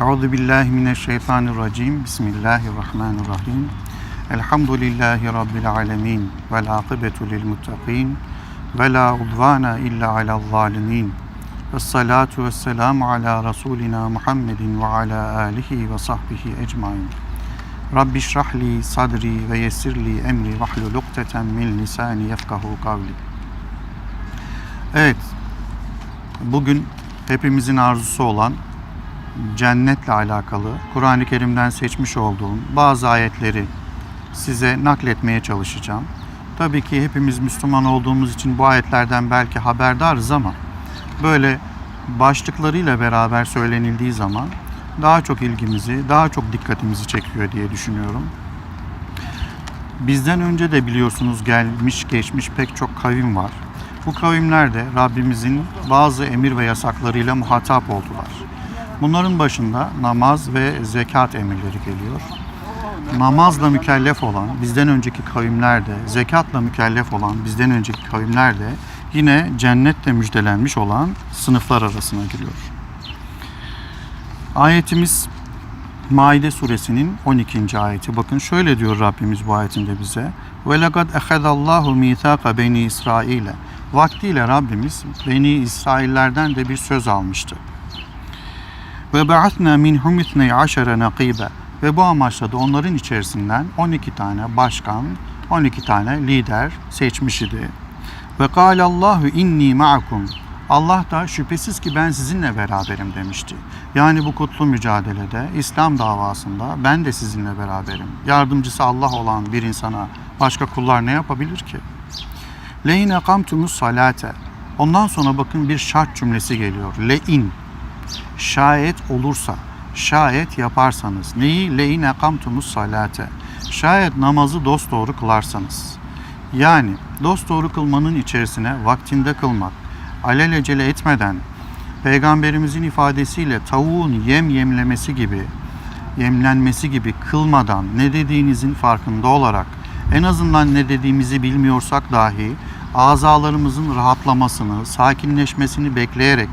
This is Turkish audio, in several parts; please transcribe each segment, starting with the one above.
Euzu billahi mineşşeytanirracim. Bismillahirrahmanirrahim. Elhamdülillahi rabbil alamin. Vel akibetu lil muttaqin. Ve la udvana illa alel zalimin. Ves salatu vesselamu ala rasulina Muhammedin ve ala alihi ve sahbihi ecmaîn. Rabbi şrahli sadri ve yessirli emri vahlul ukdeten min lisani yefkahu kavli. Evet, bugün hepimizin arzusu olan cennetle alakalı Kur'an-ı Kerim'den seçmiş olduğum bazı ayetleri size nakletmeye çalışacağım. Tabii ki hepimiz Müslüman olduğumuz için bu ayetlerden belki haberdarız ama böyle başlıklarıyla beraber söylenildiği zaman daha çok ilgimizi, daha çok dikkatimizi çekiyor diye düşünüyorum. Bizden önce de biliyorsunuz gelmiş geçmiş pek çok kavim var. Bu kavimler de Rabbimizin bazı emir ve yasaklarıyla muhatap oldular. Bunların başında namaz ve zekat emirleri geliyor. Namazla mükellef olan bizden önceki kavimler de, zekatla mükellef olan bizden önceki kavimler de yine cennetle müjdelenmiş olan sınıflar arasına giriyor. Ayetimiz Maide suresinin 12. ayeti. Bakın şöyle diyor Rabbimiz bu ayetinde bize. Ve lekad ehedallahu mithaka beni İsrail'e. Vaktiyle Rabbimiz Beni İsraillerden de bir söz almıştı. Ve ba'atna minhum itney aşere nakibe. Ve bu amaçla da onların içerisinden 12 tane başkan, 12 tane lider seçmiş idi. Ve kâlallahu inni ma'akum. Allah da şüphesiz ki ben sizinle beraberim demişti. Yani bu kutlu mücadelede, İslam davasında ben de sizinle beraberim. Yardımcısı Allah olan bir insana başka kullar ne yapabilir ki? Leyin ekamtumus salate. Ondan sonra bakın bir şart cümlesi geliyor. Lein. Şayet olursa, şayet yaparsanız. Neyi? Leyin ekamtumus salate. Şayet namazı dosdoğru kılarsanız. Yani dosdoğru kılmanın içerisine vaktinde kılmak, alelacele etmeden, Peygamberimizin ifadesiyle tavuğun yem yemlemesi gibi, yemlenmesi gibi kılmadan ne dediğinizin farkında olarak en azından ne dediğimizi bilmiyorsak dahi azalarımızın rahatlamasını, sakinleşmesini bekleyerek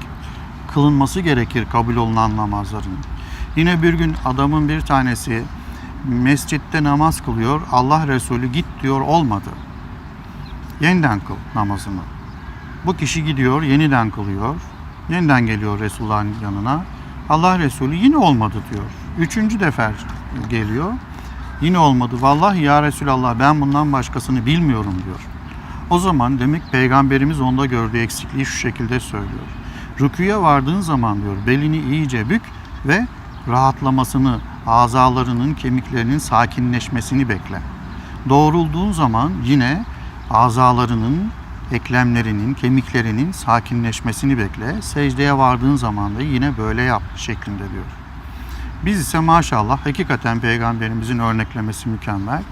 kılınması gerekir kabul olunan namazların. Yine bir gün adamın bir tanesi mescitte namaz kılıyor. Allah Resulü git diyor olmadı. Yeniden kıl namazını. Bu kişi gidiyor yeniden kılıyor. Yeniden geliyor Resulullah'ın yanına. Allah Resulü yine olmadı diyor. Üçüncü defa geliyor. Yine olmadı. Vallahi ya Resulallah ben bundan başkasını bilmiyorum diyor. O zaman demek peygamberimiz onda gördüğü eksikliği şu şekilde söylüyor. Rüküye vardığın zaman diyor belini iyice bük ve rahatlamasını, azalarının, kemiklerinin sakinleşmesini bekle. Doğrulduğun zaman yine azalarının, eklemlerinin, kemiklerinin sakinleşmesini bekle. Secdeye vardığın zaman da yine böyle yap şeklinde diyor. Biz ise maşallah hakikaten peygamberimizin örneklemesi mükemmel.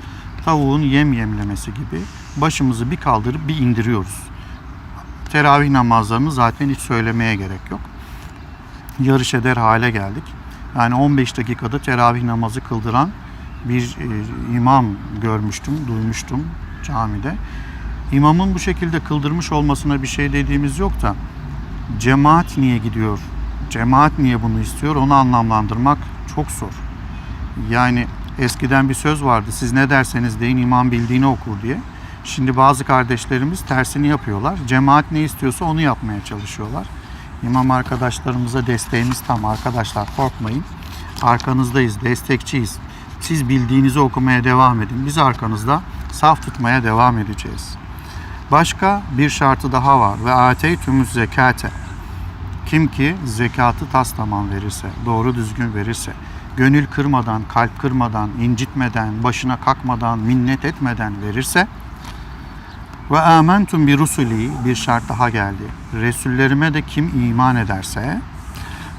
Tavuğun yem yemlemesi gibi başımızı bir kaldırıp bir indiriyoruz. Teravih namazlarını zaten hiç söylemeye gerek yok. Yarış eder hale geldik. Yani 15 dakikada teravih namazı kıldıran bir e, imam görmüştüm, duymuştum camide. İmamın bu şekilde kıldırmış olmasına bir şey dediğimiz yok da cemaat niye gidiyor? Cemaat niye bunu istiyor? Onu anlamlandırmak çok zor. Yani eskiden bir söz vardı. Siz ne derseniz deyin imam bildiğini okur diye. Şimdi bazı kardeşlerimiz tersini yapıyorlar. Cemaat ne istiyorsa onu yapmaya çalışıyorlar. İmam arkadaşlarımıza desteğimiz tam. Arkadaşlar korkmayın. Arkanızdayız, destekçiyiz. Siz bildiğinizi okumaya devam edin. Biz arkanızda saf tutmaya devam edeceğiz. Başka bir şartı daha var. Ve ateytümüz zekate. Kim ki zekatı tas tamam verirse, doğru düzgün verirse, gönül kırmadan, kalp kırmadan, incitmeden, başına kalkmadan, minnet etmeden verirse ve amentum bir rusuli bir şart daha geldi. Resullerime de kim iman ederse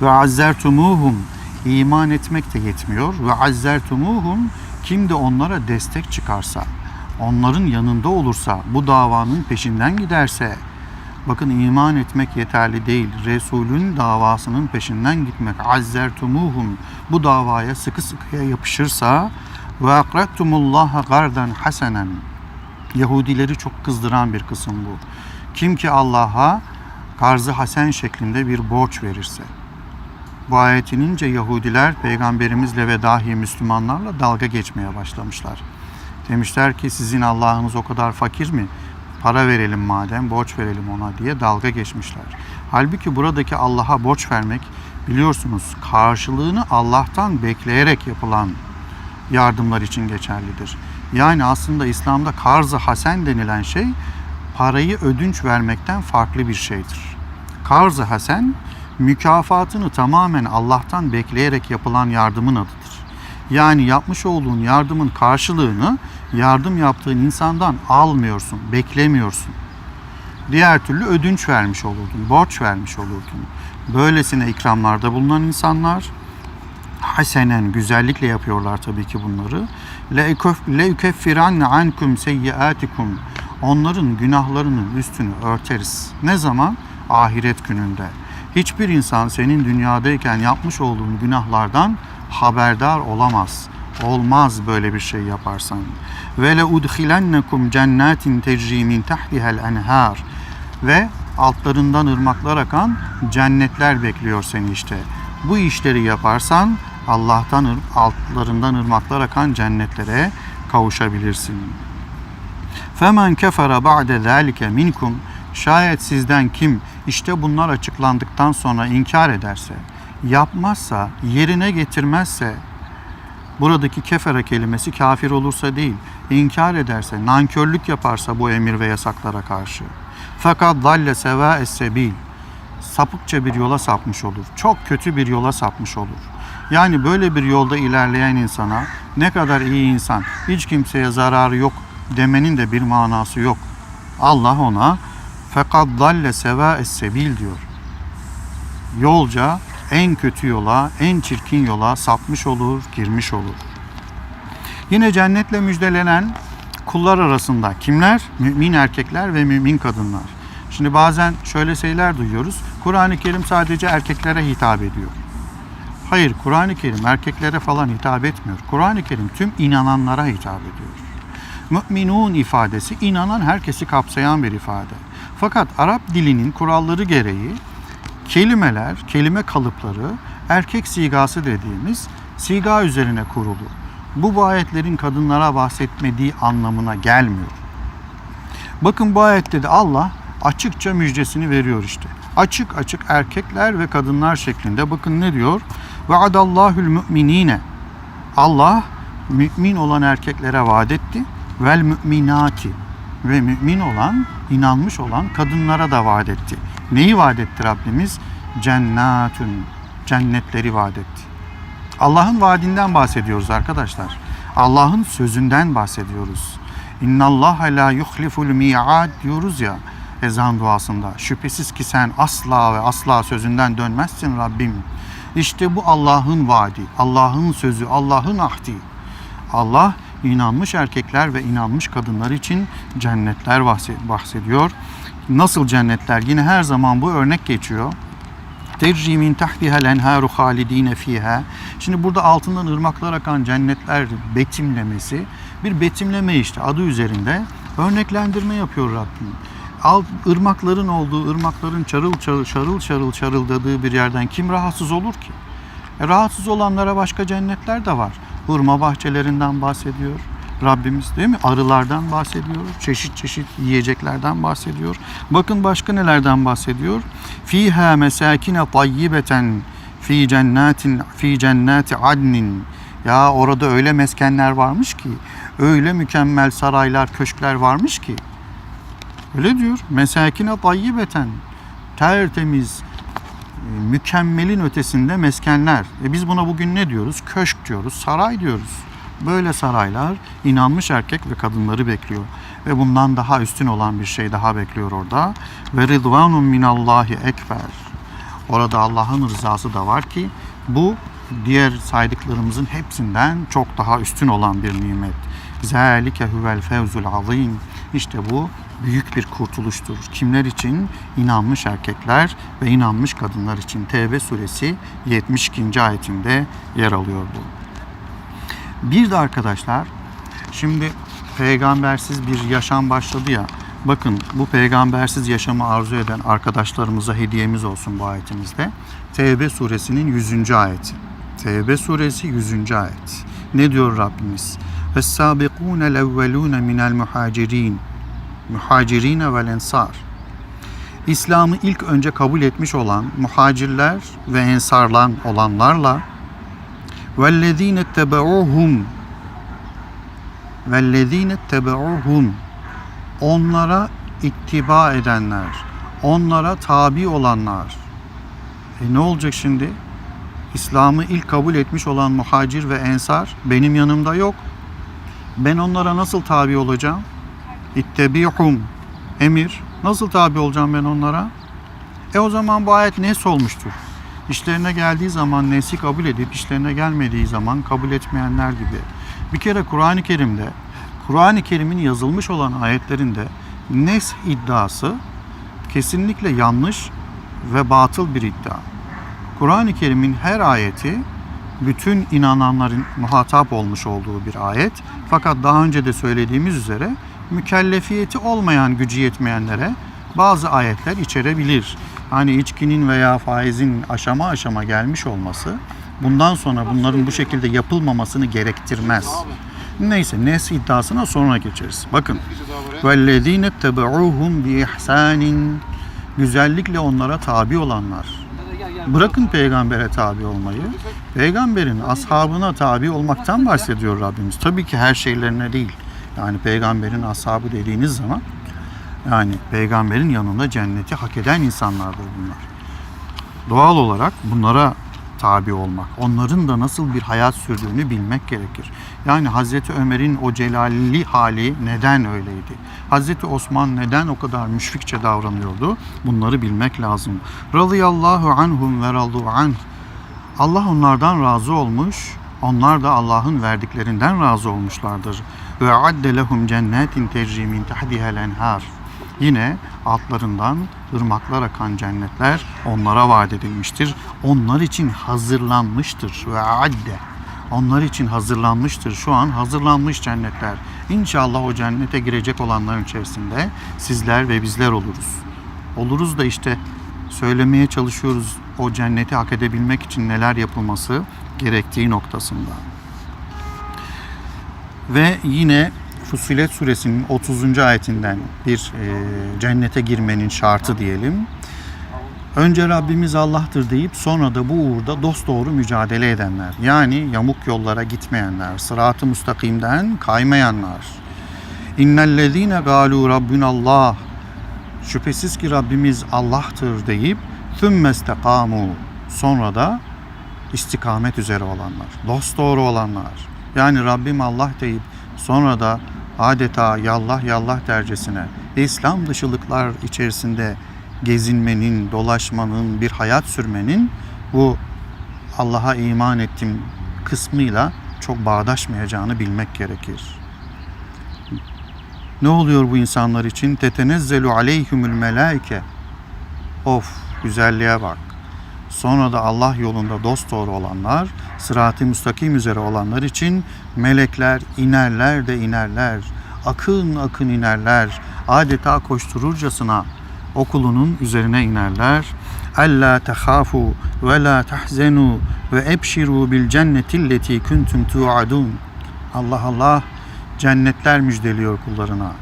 ve azzertumuhum iman etmek de yetmiyor ve azzertumuhum kim de onlara destek çıkarsa, onların yanında olursa, bu davanın peşinden giderse Bakın iman etmek yeterli değil. Resulün davasının peşinden gitmek. Azzertumuhum bu davaya sıkı sıkıya yapışırsa ve akrettumullaha garden hasenen. Yahudileri çok kızdıran bir kısım bu. Kim ki Allah'a karzı hasen şeklinde bir borç verirse. Bu ayet inince Yahudiler peygamberimizle ve dahi Müslümanlarla dalga geçmeye başlamışlar. Demişler ki sizin Allah'ınız o kadar fakir mi? Para verelim madem, borç verelim ona diye dalga geçmişler. Halbuki buradaki Allah'a borç vermek biliyorsunuz karşılığını Allah'tan bekleyerek yapılan yardımlar için geçerlidir. Yani aslında İslam'da karz-ı hasen denilen şey parayı ödünç vermekten farklı bir şeydir. Karz-ı hasen mükafatını tamamen Allah'tan bekleyerek yapılan yardımın adıdır. Yani yapmış olduğun yardımın karşılığını yardım yaptığın insandan almıyorsun, beklemiyorsun. Diğer türlü ödünç vermiş olurdun, borç vermiş olurdun. Böylesine ikramlarda bulunan insanlar hasenen güzellikle yapıyorlar tabii ki bunları. Yukeffiranne ankum seyyiatikum. Onların günahlarının üstünü örteriz. Ne zaman? Ahiret gününde. Hiçbir insan senin dünyadayken yapmış olduğun günahlardan haberdar olamaz. Olmaz böyle bir şey yaparsan. Ve le udhilennekum cennetin tecri min tahtiha'l enhar. Ve altlarından ırmaklar akan cennetler bekliyor seni işte. Bu işleri yaparsan Allah'tan altlarından ırmaklar akan cennetlere kavuşabilirsin. Femen kefere ba'de zalike minkum şayet sizden kim işte bunlar açıklandıktan sonra inkar ederse, yapmazsa, yerine getirmezse buradaki kefere kelimesi kafir olursa değil, inkar ederse, nankörlük yaparsa bu emir ve yasaklara karşı. Fakat dalle seva sebil sapıkça bir yola sapmış olur. Çok kötü bir yola sapmış olur. Yani böyle bir yolda ilerleyen insana ne kadar iyi insan, hiç kimseye zararı yok demenin de bir manası yok. Allah ona fakat dalle seva sebil diyor. Yolca en kötü yola, en çirkin yola sapmış olur, girmiş olur. Yine cennetle müjdelenen kullar arasında kimler? Mümin erkekler ve mümin kadınlar. Şimdi bazen şöyle şeyler duyuyoruz. Kur'an-ı Kerim sadece erkeklere hitap ediyor. Hayır, Kur'an-ı Kerim erkeklere falan hitap etmiyor. Kur'an-ı Kerim tüm inananlara hitap ediyor. Müminun ifadesi inanan herkesi kapsayan bir ifade. Fakat Arap dilinin kuralları gereği kelimeler, kelime kalıpları erkek sigası dediğimiz siga üzerine kurulu. Bu bu ayetlerin kadınlara bahsetmediği anlamına gelmiyor. Bakın bu ayette de Allah açıkça müjdesini veriyor işte. Açık açık erkekler ve kadınlar şeklinde bakın ne diyor? Ve adallahül müminine. Allah mümin olan erkeklere vaat etti. Vel müminati ve mümin olan, inanmış olan kadınlara da vaat etti. Neyi vaat etti Rabbimiz? Cennetün, cennetleri vaat etti. Allah'ın vaadinden bahsediyoruz arkadaşlar. Allah'ın sözünden bahsediyoruz. İnnallâhe la yuhliful mi'ad diyoruz ya ezan duasında. Şüphesiz ki sen asla ve asla sözünden dönmezsin Rabbim. İşte bu Allah'ın vaadi, Allah'ın sözü, Allah'ın ahdi. Allah inanmış erkekler ve inanmış kadınlar için cennetler bahse- bahsediyor. Nasıl cennetler? Yine her zaman bu örnek geçiyor. Tecri min tahtihal enharu halidine fiha. Şimdi burada altından ırmaklar akan cennetler betimlemesi bir betimleme işte adı üzerinde örneklendirme yapıyor Rabbim. Alt, ırmakların olduğu, ırmakların çarıl çarıl şarıl şarıl çarıldadığı bir yerden kim rahatsız olur ki? E, rahatsız olanlara başka cennetler de var. Hurma bahçelerinden bahsediyor. Rabbimiz değil mi? Arılardan bahsediyor. Çeşit çeşit yiyeceklerden bahsediyor. Bakın başka nelerden bahsediyor? Fiha mesakine tayyibeten fi cennetin fi cennati adnin. Ya orada öyle meskenler varmış ki, öyle mükemmel saraylar, köşkler varmış ki. Öyle diyor. Mesakine tayyibeten. Tertemiz, e, mükemmelin ötesinde meskenler. E biz buna bugün ne diyoruz? Köşk diyoruz, saray diyoruz. Böyle saraylar inanmış erkek ve kadınları bekliyor. Ve bundan daha üstün olan bir şey daha bekliyor orada. Ve ridvanun minallahi ekber. Orada Allah'ın rızası da var ki bu diğer saydıklarımızın hepsinden çok daha üstün olan bir nimet. Zalike huvel fevzul azim. İşte bu büyük bir kurtuluştur. Kimler için? İnanmış erkekler ve inanmış kadınlar için. Tevbe suresi 72. ayetinde yer alıyor bu. Bir de arkadaşlar şimdi peygambersiz bir yaşam başladı ya. Bakın bu peygambersiz yaşamı arzu eden arkadaşlarımıza hediyemiz olsun bu ayetimizde. Tevbe suresinin 100. ayeti. Tevbe suresi 100. ayet. Ne diyor Rabbimiz? وَالسَّابِقُونَ الْاَوَّلُونَ مِنَ الْمُحَاجِرِينَ muhacirine vel ensar. İslam'ı ilk önce kabul etmiş olan muhacirler ve ensarlan olanlarla vellezine tebe'uhum vellezine tebe'uhum onlara ittiba edenler, onlara tabi olanlar. E ne olacak şimdi? İslam'ı ilk kabul etmiş olan muhacir ve ensar benim yanımda yok. Ben onlara nasıl tabi olacağım? İttebihum emir. Nasıl tabi olacağım ben onlara? E o zaman bu ayet nes olmuştur. İşlerine geldiği zaman nesi kabul edip işlerine gelmediği zaman kabul etmeyenler gibi. Bir kere Kur'an-ı Kerim'de Kur'an-ı Kerim'in yazılmış olan ayetlerinde nes iddiası kesinlikle yanlış ve batıl bir iddia. Kur'an-ı Kerim'in her ayeti bütün inananların muhatap olmuş olduğu bir ayet. Fakat daha önce de söylediğimiz üzere mükellefiyeti olmayan gücü yetmeyenlere bazı ayetler içerebilir. Hani içkinin veya faizin aşama aşama gelmiş olması bundan sonra bunların bu şekilde yapılmamasını gerektirmez. Neyse nes iddiasına sonra geçeriz. Bakın. Vellezine tebe'uhum bi ihsanin güzellikle onlara tabi olanlar. Bırakın peygambere tabi olmayı. Peygamberin ashabına tabi olmaktan bahsediyor Rabbimiz. Tabii ki her şeylerine değil. Yani peygamberin ashabı dediğiniz zaman yani peygamberin yanında cenneti hak eden insanlardır bunlar. Doğal olarak bunlara tabi olmak, onların da nasıl bir hayat sürdüğünü bilmek gerekir. Yani Hazreti Ömer'in o celalli hali neden öyleydi? Hazreti Osman neden o kadar müşfikçe davranıyordu? Bunları bilmek lazım. Radıyallahu anhum ve radu anh. Allah onlardan razı olmuş, onlar da Allah'ın verdiklerinden razı olmuşlardır. Ve adde lehum cennetin tecri min tahdiha'l enhar. Yine altlarından ırmaklar akan cennetler onlara vaat edilmiştir. Onlar için hazırlanmıştır. Ve adde. Onlar için hazırlanmıştır. Şu an hazırlanmış cennetler. İnşallah o cennete girecek olanların içerisinde sizler ve bizler oluruz. Oluruz da işte söylemeye çalışıyoruz o cenneti hak edebilmek için neler yapılması gerektiği noktasında. Ve yine Fusilet suresinin 30. ayetinden bir e, cennete girmenin şartı diyelim. Önce Rabbimiz Allah'tır deyip sonra da bu uğurda dosdoğru mücadele edenler. Yani yamuk yollara gitmeyenler, sırat-ı müstakimden kaymayanlar. İnnellezîne gâlû rabbunallah. Şüphesiz ki Rabbimiz Allah'tır deyip thümmestekamu. Sonra da istikamet üzere olanlar, dosdoğru olanlar. Yani Rabbim Allah deyip sonra da adeta yallah yallah dercesine İslam dışılıklar içerisinde gezinmenin, dolaşmanın, bir hayat sürmenin bu Allah'a iman ettim kısmıyla çok bağdaşmayacağını bilmek gerekir. Ne oluyor bu insanlar için? Tetenezzelu aleyhümül melaike. Of güzelliğe bak. Sonra da Allah yolunda dost doğru olanlar, sırat-ı müstakim üzere olanlar için melekler inerler de inerler. Akın akın inerler. Adeta koştururcasına okulunun üzerine inerler. Alla tehafu ve la tahzenu ve ebşiru bil cennetilleti kuntum tuadun. Allah Allah cennetler müjdeliyor kullarına.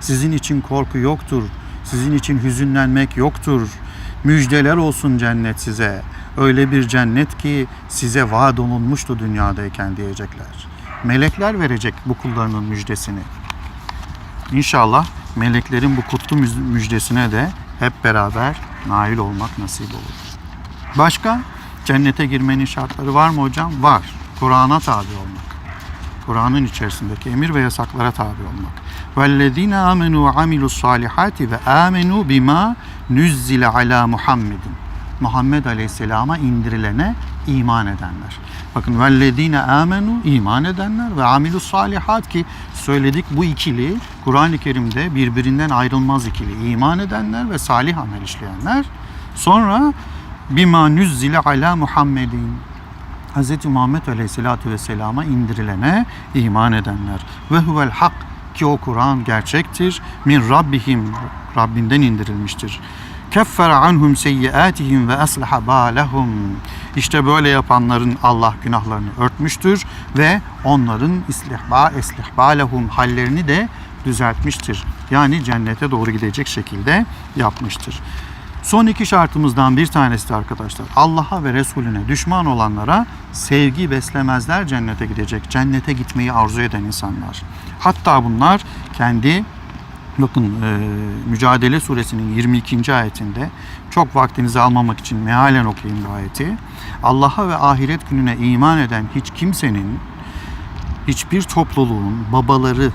Sizin için korku yoktur. Sizin için hüzünlenmek yoktur. Müjdeler olsun cennet size. Öyle bir cennet ki size vaat olunmuştu dünyadayken diyecekler. Melekler verecek bu kullarının müjdesini. İnşallah meleklerin bu kutlu müj- müjdesine de hep beraber nail olmak nasip olur. Başka cennete girmenin şartları var mı hocam? Var. Kur'an'a tabi olmak. Kur'an'ın içerisindeki emir ve yasaklara tabi olmak. وَالَّذ۪ينَ آمَنُوا وَعَمِلُوا الصَّالِحَاتِ وَآمَنُوا بِمَا نُزِّلَ عَلَى مُحَمَّدٍ Muhammed Aleyhisselam'a indirilene iman edenler. Bakın vellezine amenu iman edenler ve amilus salihat ki söyledik bu ikili Kur'an-ı Kerim'de birbirinden ayrılmaz ikili. İman edenler ve salih amel işleyenler. Sonra bima nüzzile ala Muhammedin Hz. Muhammed Aleyhisselatü Vesselam'a indirilene iman edenler. Ve huvel hak ki o Kur'an gerçektir. Min Rabbihim Rabbinden indirilmiştir. Keffere anhum seyyiatihim ve aslaha balahum. İşte böyle yapanların Allah günahlarını örtmüştür ve onların islihba eslihbalahum hallerini de düzeltmiştir. Yani cennete doğru gidecek şekilde yapmıştır. Son iki şartımızdan bir tanesi de arkadaşlar. Allah'a ve Resulüne düşman olanlara sevgi beslemezler cennete gidecek. Cennete gitmeyi arzu eden insanlar. Hatta bunlar kendi bakın e, Mücadele suresinin 22. ayetinde çok vaktinizi almamak için mealen okuyayım bu ayeti. Allah'a ve ahiret gününe iman eden hiç kimsenin hiçbir topluluğun babaları,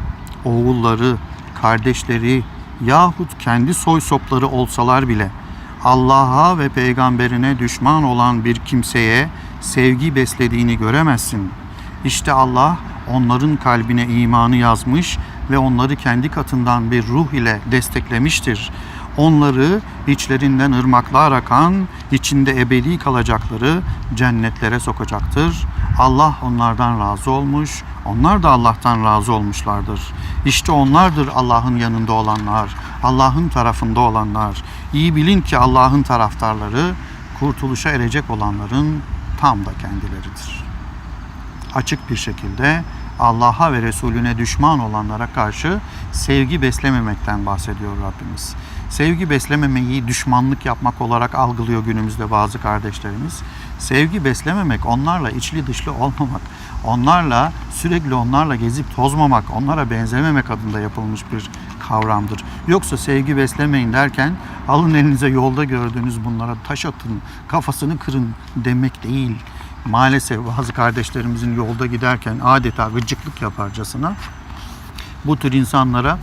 oğulları, kardeşleri yahut kendi soy sopları olsalar bile Allah'a ve peygamberine düşman olan bir kimseye sevgi beslediğini göremezsin. İşte Allah onların kalbine imanı yazmış ve onları kendi katından bir ruh ile desteklemiştir. Onları içlerinden ırmaklar akan, içinde ebedi kalacakları cennetlere sokacaktır. Allah onlardan razı olmuş, onlar da Allah'tan razı olmuşlardır. İşte onlardır Allah'ın yanında olanlar, Allah'ın tarafında olanlar. İyi bilin ki Allah'ın taraftarları kurtuluşa erecek olanların tam da kendileridir. Açık bir şekilde Allah'a ve Resulüne düşman olanlara karşı sevgi beslememekten bahsediyor Rabbimiz. Sevgi beslememeyi düşmanlık yapmak olarak algılıyor günümüzde bazı kardeşlerimiz. Sevgi beslememek, onlarla içli dışlı olmamak, onlarla sürekli onlarla gezip tozmamak, onlara benzememek adında yapılmış bir kavramdır. Yoksa sevgi beslemeyin derken alın elinize yolda gördüğünüz bunlara taş atın, kafasını kırın demek değil. Maalesef bazı kardeşlerimizin yolda giderken adeta gıcıklık yaparcasına bu tür insanlara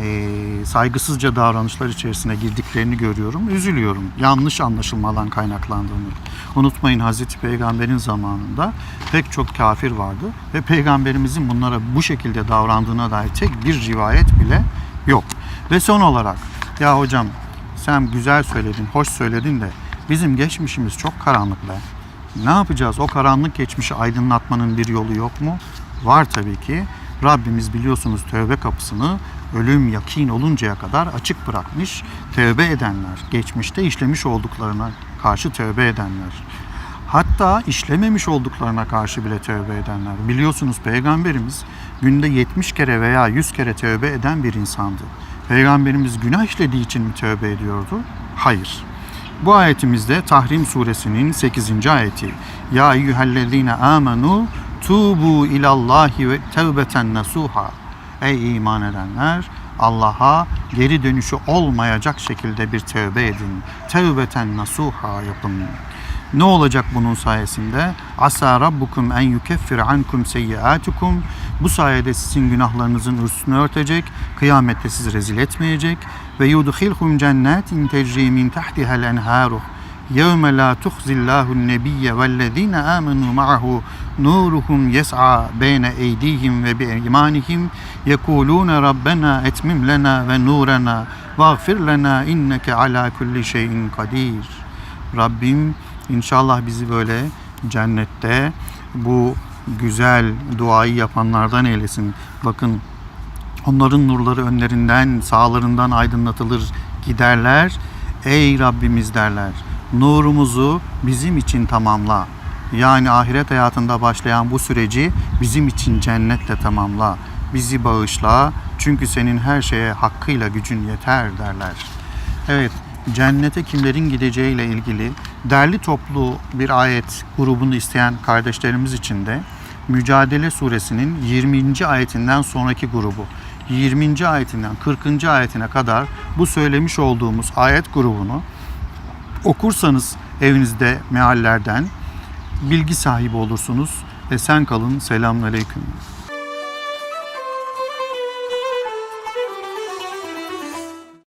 e, saygısızca davranışlar içerisine girdiklerini görüyorum. Üzülüyorum. Yanlış anlaşılmadan kaynaklandığını. Unutmayın Hazreti Peygamber'in zamanında pek çok kafir vardı ve Peygamberimizin bunlara bu şekilde davrandığına dair tek bir rivayet bile yok. Ve son olarak ya hocam sen güzel söyledin, hoş söyledin de bizim geçmişimiz çok karanlık be. Ne yapacağız? O karanlık geçmişi aydınlatmanın bir yolu yok mu? Var tabii ki. Rabbimiz biliyorsunuz tövbe kapısını ölüm yakin oluncaya kadar açık bırakmış. Tövbe edenler, geçmişte işlemiş olduklarına karşı tövbe edenler. Hatta işlememiş olduklarına karşı bile tövbe edenler. Biliyorsunuz peygamberimiz günde 70 kere veya 100 kere tövbe eden bir insandı. Peygamberimiz günah işlediği için mi tövbe ediyordu? Hayır. Bu ayetimizde Tahrim suresinin 8. ayeti. Ya eyyühellezine amenu tubu ilallahi ve tevbeten nasuha. Ey iman edenler Allah'a geri dönüşü olmayacak şekilde bir tövbe edin. Tevbeten nasuha yapın. Ne olacak bunun sayesinde? Asa rabbukum en yukeffir ankum seyyiatukum. Bu sayede sizin günahlarınızın üstünü örtecek, kıyamette sizi rezil etmeyecek. Ve yudhilhum cennetin tecri min tahtiha'l enharu. Yevme la tuhzillahu nebiyye vellezine amenu ma'ahu nuruhum yes'a beyne eydihim ve bi imanihim yekulune rabbena etmim lena ve nurena vagfir lena inneke ala kulli şeyin kadir.'' Rabbim inşallah bizi böyle cennette bu güzel duayı yapanlardan eylesin. Bakın onların nurları önlerinden, sağlarından aydınlatılır giderler. Ey Rabbimiz derler. Nurumuzu bizim için tamamla. Yani ahiret hayatında başlayan bu süreci bizim için cennetle tamamla. Bizi bağışla. Çünkü senin her şeye hakkıyla gücün yeter derler. Evet, cennete kimlerin gideceğiyle ilgili derli toplu bir ayet grubunu isteyen kardeşlerimiz için de Mücadele suresinin 20. ayetinden sonraki grubu 20. ayetinden 40. ayetine kadar bu söylemiş olduğumuz ayet grubunu okursanız evinizde meallerden bilgi sahibi olursunuz. Esen kalın. Selamünaleyküm.